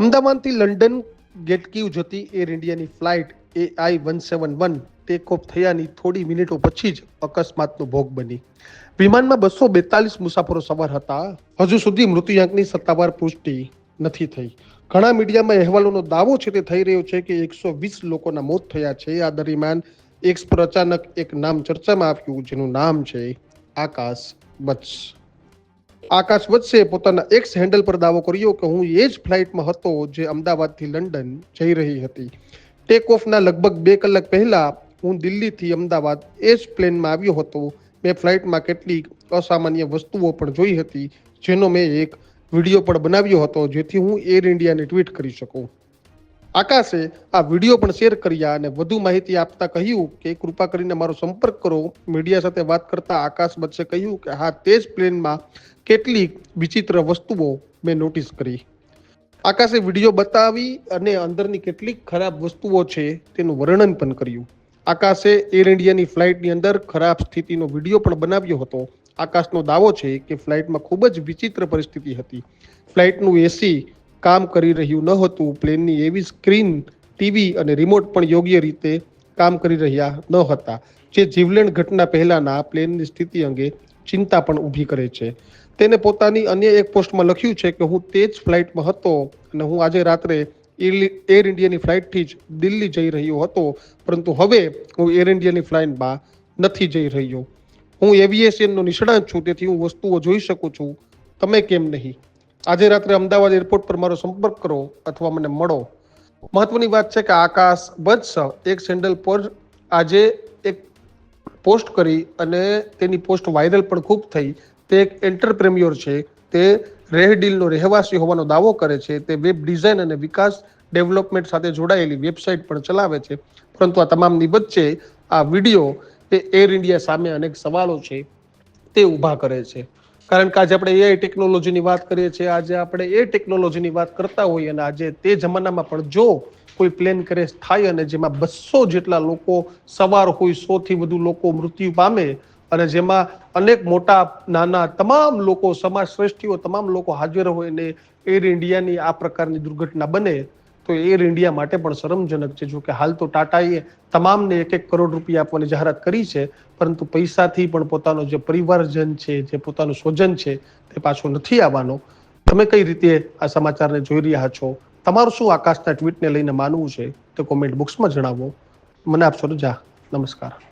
અમદાવાદથી લંડન ગેટકીવ જતી એર ઇન્ડિયાની flight A I one seven one take off થયાની થોડી મિનિટો પછી જ અકસ્માતનો ભોગ બની. વિમાનમાં બસો બેતાલીસ મુસાફરો સવાર હતા. હજુ સુધી મૃત્યુઆંકની સત્તાવાર પુષ્ટિ નથી થઈ. ઘણા મીડિયામાં અહેવાલોનો દાવો છે તે થઈ રહ્યો છે કે એકસો વીસ લોકોના મોત થયા છે. આ દરમિયાન એક્સ પર અચાનક એક નામ ચર્ચામાં આવ્યું, જેનું નામ છે આકાશ બચ્સ આકાશ વચ્ચે પોતાના એક્સ હેન્ડલ પર દાવો કર્યો કે હું એ જ ફ્લાઇટમાં હતો જે અમદાવાદથી લંડન જઈ રહી હતી. ટેક ઓફના લગભગ બે કલાક પહેલા હું દિલ્હીથી અમદાવાદ એ જ પ્લેનમાં આવ્યો હતો. મેં ફ્લાઇટમાં કેટલીક અસામાન્ય વસ્તુઓ પણ જોઈ હતી, જેનો મેં એક વીડિયો પણ બનાવ્યો હતો, જેથી હું એર ઇન્ડિયાને ટ્વીટ કરી શકું. આકાશે આ વીડિયો પણ શેર કર્યા અને વધુ માહિતી આપતા કહ્યું કે કૃપા કરીને મારો સંપર્ક કરો. મીડિયા સાથે વાત કરતા આકાશ બચ્ચે કહ્યું કે હા, તે જ પ્લેનમાં કેટલીક વિચિત્ર વસ્તુઓ મેં નોટિસ કરી. આકાશે વીડિયો બતાવી અને અંદરની કેટલીક ખરાબ વસ્તુઓ છે તેનું વર્ણન પણ કર્યું. આકાશે એર ઇન્ડિયાની ફ્લાઇટની અંદર ખરાબ સ્થિતિનો વીડિયો પણ બનાવ્યો હતો. આકાશનો દાવો છે કે ફ્લાઇટમાં ખૂબ જ વિચિત્ર પરિસ્થિતિ હતી. ફ્લાઇટનું એસી કામ કરી રહ્યું ન હતું. પ્લેનની એવી સ્ક્રીન, ટીવી અને રિમોટ પણ યોગ્ય રીતે કામ કરી રહ્યા ન હતા, જે જીવલેણ ઘટના પહેલાના પ્લેનની સ્થિતિ અંગે ચિંતા પણ ઊભી કરે છે. તેને પોતાની અન્ય એક પોસ્ટમાં લખ્યું છે કે, હું તે જ ફ્લાઇટમાં હતો અને હું આજે રાત્રે એર ઇન્ડિયાની ફ્લાઇટથી જ દિલ્હી જઈ રહ્યો હતો. પરંતુ હવે હું એર ઇન્ડિયાની ફ્લાઇટમાં નથી જઈ રહ્યો. હું એવિએશનનો નિષ્ણાત છું, તેથી હું વસ્તુઓ જોઈ શકું છું. તમે કેમ નહીં? આજે રાત્રે અમદાવાદ એરપોર્ટ પર મારો સંપર્ક કરો અથવા મને મળો. મહત્વની વાત છે કે આકાશ વત્સ એક સેન્ડલ પર આજે એક પોસ્ટ કરી અને તેની પોસ્ટ વાયરલ પણ ખૂબ થઈ. તે એક એન્ટરપ્રેમ્યોર છે. તે રેહડીલનો રહેવાસી હોવાનો દાવો કરે છે. તે વેબ ડિઝાઇન અને વિકાસ ડેવલપમેન્ટ સાથે જોડાયેલી વેબસાઇટ પણ ચલાવે છે. પરંતુ આ તમામની વચ્ચે આ વીડિયો તે એર ઇન્ડિયા સામે અનેક સવાલો છે. તે ઊભા કરે છે. કારણ કે આજે આપણે એઆઈ ટેકનોલોજીની વાત કરીએ છીએ. આજે આપણે એ ટેકનોલોજીની વાત કરતા હોઈએ અને આજે તે જમાનામાં પણ જો કોઈ પ્લેન ક્રેશ થાય અને જેમાં બસો જેટલા લોકો સવાર હોય સોથી વધુ લોકો મૃત્યુ પામે અને જેમાં અનેક મોટા, નાના તમામ લોકો, સમાજ શ્રેષ્ઠીઓ, તમામ લોકો હાજર હોય અને એર ઇન્ડિયાની આ પ્રકારની દુર્ઘટના બને તો એર ઇન્ડિયા માટે પણ શરમજનક છે. જો કે હાલ તો ટાટાએ તમામને એક એક કરોડ રૂપિયા આપવાની જાહેરાત કરી છે, પરંતુ પૈસાથી પણ પોતાનો જે પરિવારજન છે, જે પોતાનું સ્વજન છે, તે પાછો નથી આવવાનો. તમે કઈ રીતે આ સમાચારને જોઈ રહ્યા છો? તમારું શું આકાશના ટ્વીટને લઈને માનવું છે? તે કોમેન્ટ બોક્સમાં જણાવો. મને આપશો રજા નમસ્કાર.